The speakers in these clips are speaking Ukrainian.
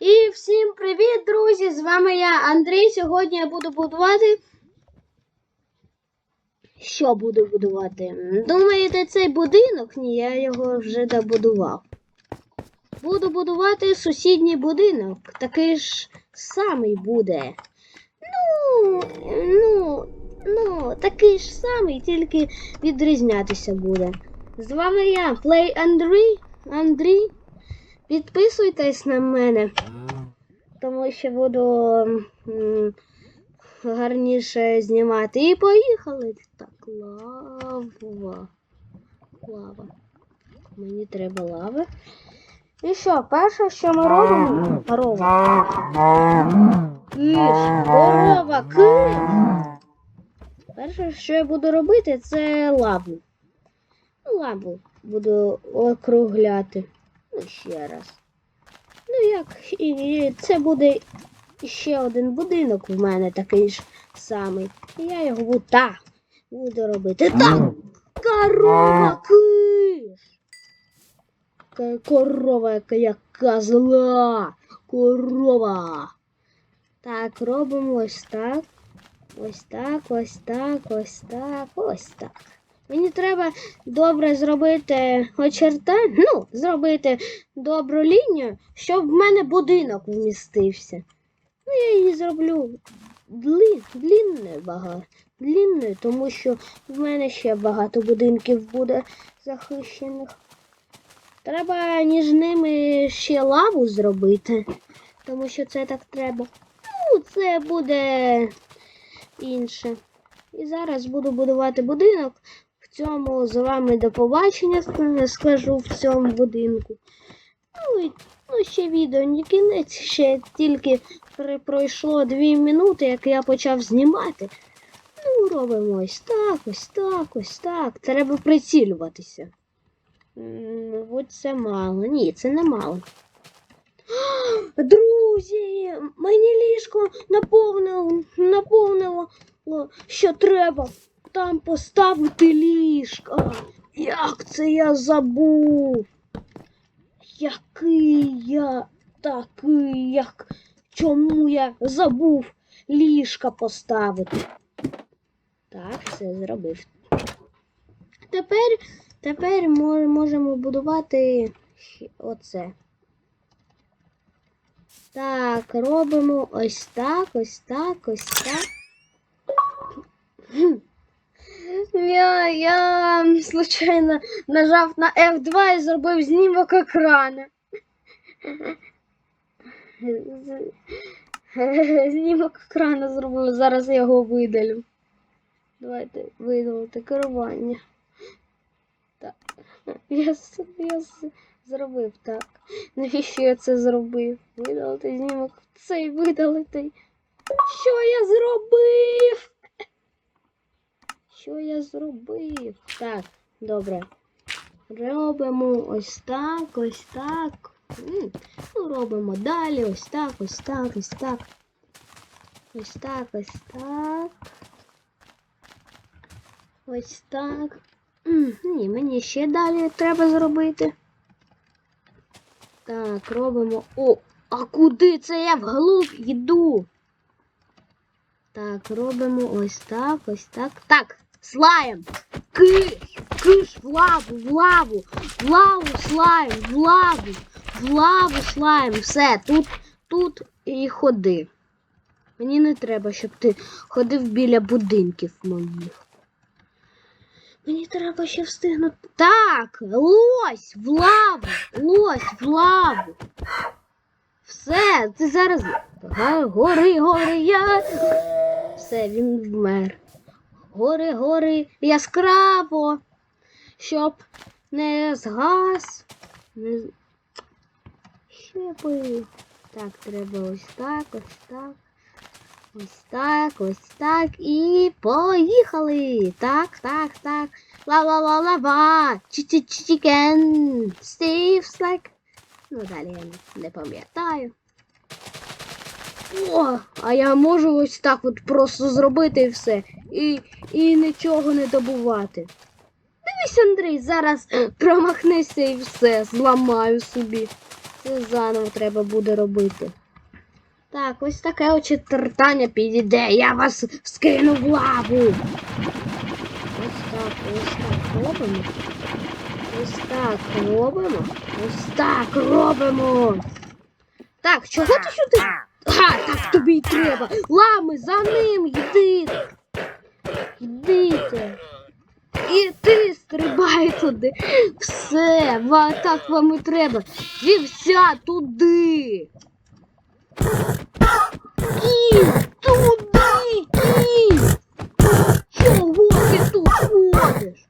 І всім привіт, друзі! З вами я, Андрій. Сьогодні я буду будувати. Що буду будувати? Думаєте, цей будинок? Ні, я його вже добудував. Буду будувати сусідній будинок. Такий ж самий буде. Ну, ну, ну, такий ж самий, тільки відрізнятися буде. З вами я, Play Андрій. Андрій. Підписуйтесь на мене, тому що буду гарніше знімати. І поїхали. Так, лава. Лава. Мені треба лави. І що, перше, що ми робимо? Корова. Киш, корова, киш. Перше, що я буду робити, це лаву. Лаву буду округляти. Ну, ще раз. Ну як, і- це буде ще один будинок в мене такий ж самий. І я його буду так буду робити. Так! Корова киш! Корова, яка, яка зла! Корова! Так, робимо ось так. Ось так, ось так, ось так, ось так. Мені треба добре зробити очерта, ну, зробити добру лінію, щоб в мене будинок вмістився. Ну, я її зроблю длі, багато. Длінною, тому що в мене ще багато будинків буде захищених. Треба між ними ще лаву зробити, тому що це так треба. Ну, це буде інше. І зараз буду будувати будинок. Цьому з вами до побачення скажу в цьому будинку. Ну, і, ну ще відео не кінець, ще тільки пройшло дві минути, як я почав знімати. Ну, робимо ось так, ось так, ось так. Треба прицілюватися. Мабуть, це мало. Ні, це не мало. Друзі, мені ліжко наповнило, наповнило, що треба там поставити ліжко. Як це я забув? Який я такий, як чому я забув ліжка поставити? Так, все зробив. Тепер, тепер мо- можемо будувати оце. Так, робимо ось так, ось так, ось так. Я, я случайно нажав на F2 і зробив знімок екрана. Знімок екрана зробив, зараз я його видалю. Давайте видалити керування. Так. Я, я зробив так. Навіщо я це зробив? Видалити знімок цей видалити. Що я зробив? Що я зробив? Так, добре. Робимо ось так, ось так. Ну, робимо далі, ось так, ось так, ось так. Ось так, ось так. Ось так. Ні, мені ще далі треба зробити. Так, робимо. О, а куди це я вглуб йду? Так, робимо ось так, ось так. Так, слайм. Киш, киш в лаву, в лаву, в лаву слайм, в лаву, в лаву слайм. Все, тут, тут і ходи. Мені не треба, щоб ти ходив біля будинків моїх. Мені треба ще встигнути. Так, лось в лаву, лось в лаву. Все, ти зараз. Гори, гори, я. Все, він вмер. Гори, гори, яскраво, щоб не згас. Не... Щепи. Так, треба ось так, ось так. Ось так, ось так. І поїхали. Так, так, так. Ла-ла-ла-ла-ла. Чі-чі-чікен. Стів слайк. Ну, далі я не пам'ятаю. О, а я можу ось так от просто зробити все. І, і нічого не добувати. Дивись, Андрій, зараз промахнешся і все, зламаю собі. Все заново треба буде робити. Так, ось таке очі тертання підійде. Я вас скину в лаву. Ось так, ось так робимо. Ось так робимо. Ось так робимо. Так, чого ти сюди? А, так тобі й треба. Лами, за ним йди. Йдите. І ти стрибай туди. Все, так вам і треба. Вівця туди. І туди. І. Чого ти тут ходиш?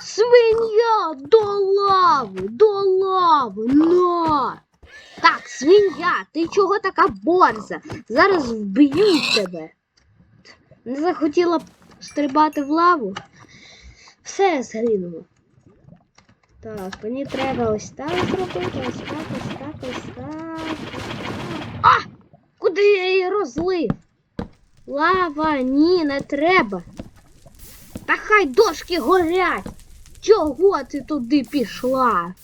Свиня до лави, до лави, на. Так, свиня, ти чого така борза? Зараз вб'ю тебе. Не захотіла стрибати в лаву. Все згинуло. Так, мені треба ось так зробити, ось так, ось так, ось так. А! Куди я її розлив? Лава, ні, не треба. Та хай дошки горять. Чого ти туди пішла?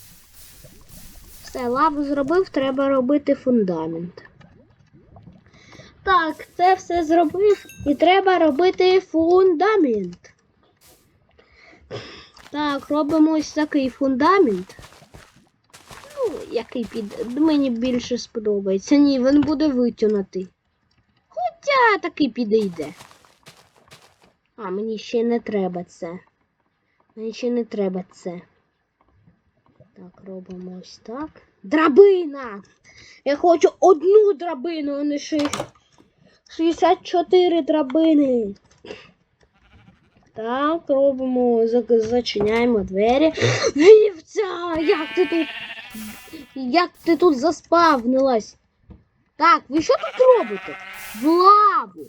Все, лаву зробив, треба робити фундамент. Так, це все зробив і треба робити фундамент. Так, робимо ось такий фундамент. Ну, який під. Мені більше сподобається. Ні, він буде витягнутий. Хоча такий підійде. А, мені ще не треба це. Мені ще не треба це. Так, робимо ось так. Драбина! Я хочу одну драбину, а не шість. 64 драбини. Так, робимо, зачиняємо двері. Вівця! Як ти тут? Як ти тут заспавнилась? Так, ви що тут робите? В лаву.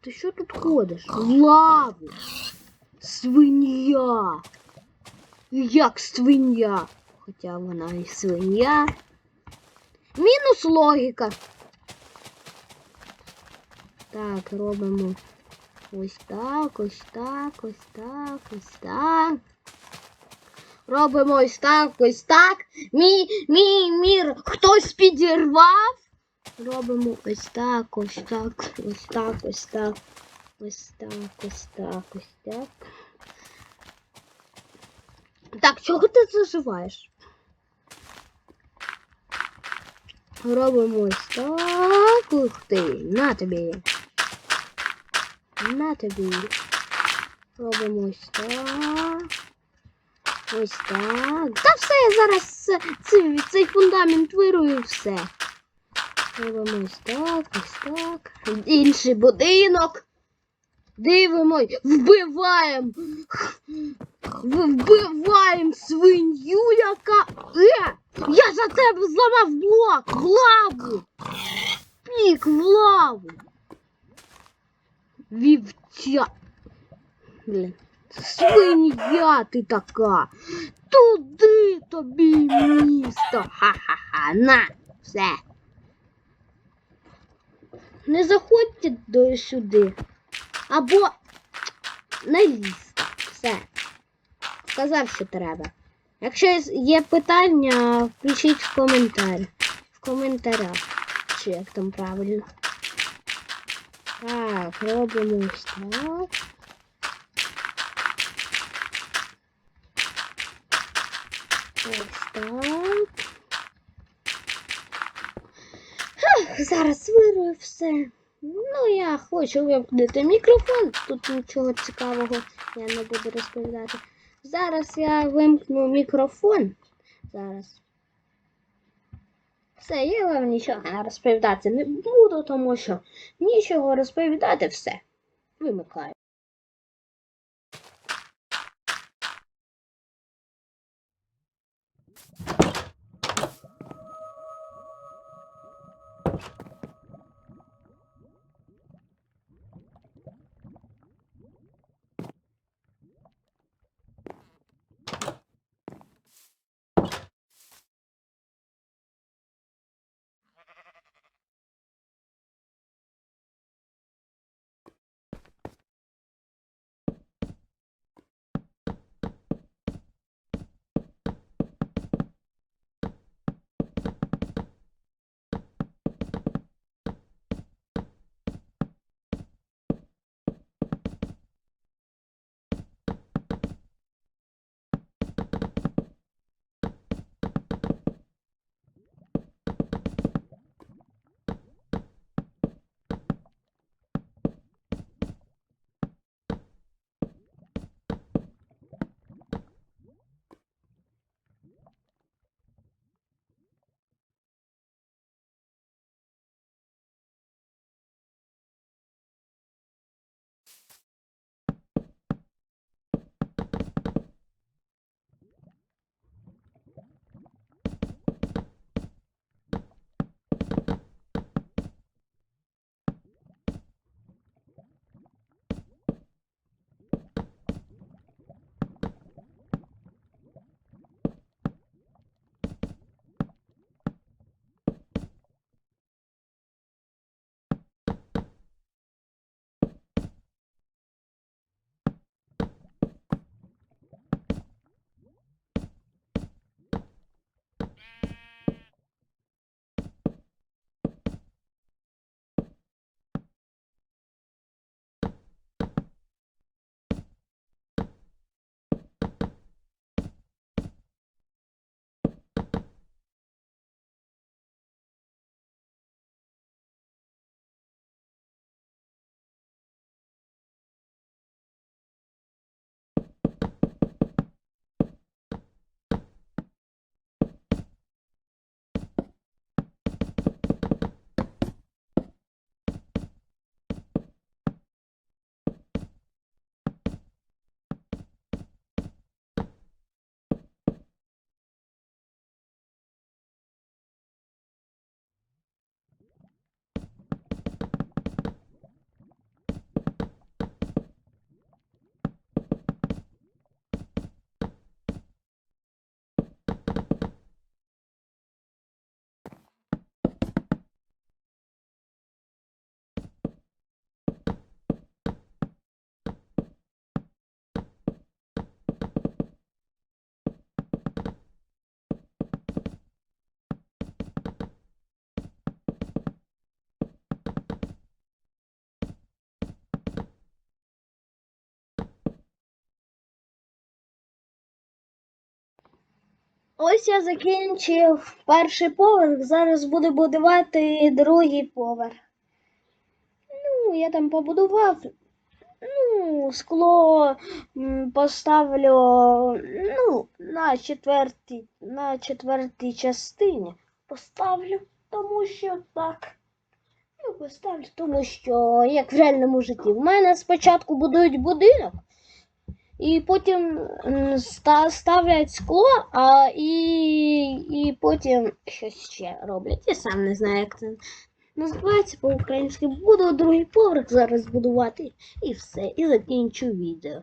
Ти що тут ходиш? В лаву. Свиня. Як свиня. Хоча вона і свиня. Мінус логіка. Так, робимо ось так, ось так, ось так, ось так. Робимо ось так, ось так. Мій, мій мір хтось підірвав. Робимо ось так, ось так, ось так, ось так. Ось так, ось так, ось так. Так, чого ти заживаєш? Робимо ось так. Ух ти, на тобі. На тобі. Робимо ось так. Ось так. Та все, я зараз це- цей, цей фундамент вирую все. Робимо ось так, ось так. Інший будинок. Дивимось, вбиваємо. Вбиваємо свинью, яка. Е! Я за тебе зламав блок! В лаву! Пік в лаву! Вівця. Блін. Свинья ти така. Туди тобі місто. Ха-ха-ха. На, все. Не заходьте до сюди. Або не лізьте. Все. Сказав, що треба. Якщо є питання, пишіть в коментарі. В коментарях. Чи як там правильно. Так, робимо ось так. Ось так. Фух, зараз вирую все. Ну, я хочу вимкнути мікрофон. Тут нічого цікавого я не буду розповідати. Зараз я вимкну мікрофон. Зараз. Все, я вам нічого розповідати не буду, тому що нічого розповідати все. Вимикаю. Ось я закінчив перший поверх, зараз буду будувати другий поверх. Ну, я там побудував. Ну, скло поставлю ну, на четвертій, на четвертій частині. Поставлю, тому що так. Ну, поставлю, тому що як в реальному житті. В мене спочатку будують будинок, і потім ставлять скло, а і, і потім щось ще роблять. Я сам не знаю, як це називається по-українськи. Буду другий поверх зараз будувати і все. І закінчу відео.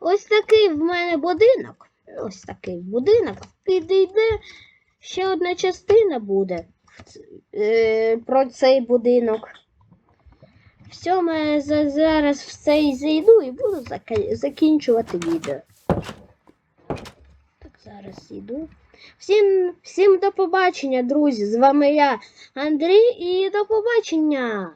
Ось такий в мене будинок. Ось такий будинок. Підійде ще одна частина буде е, про цей будинок. Все, ми зараз все і зайду і буду закінчувати відео. Так, зараз йду. Всім, всім до побачення, друзі. З вами я, Андрій, і до побачення.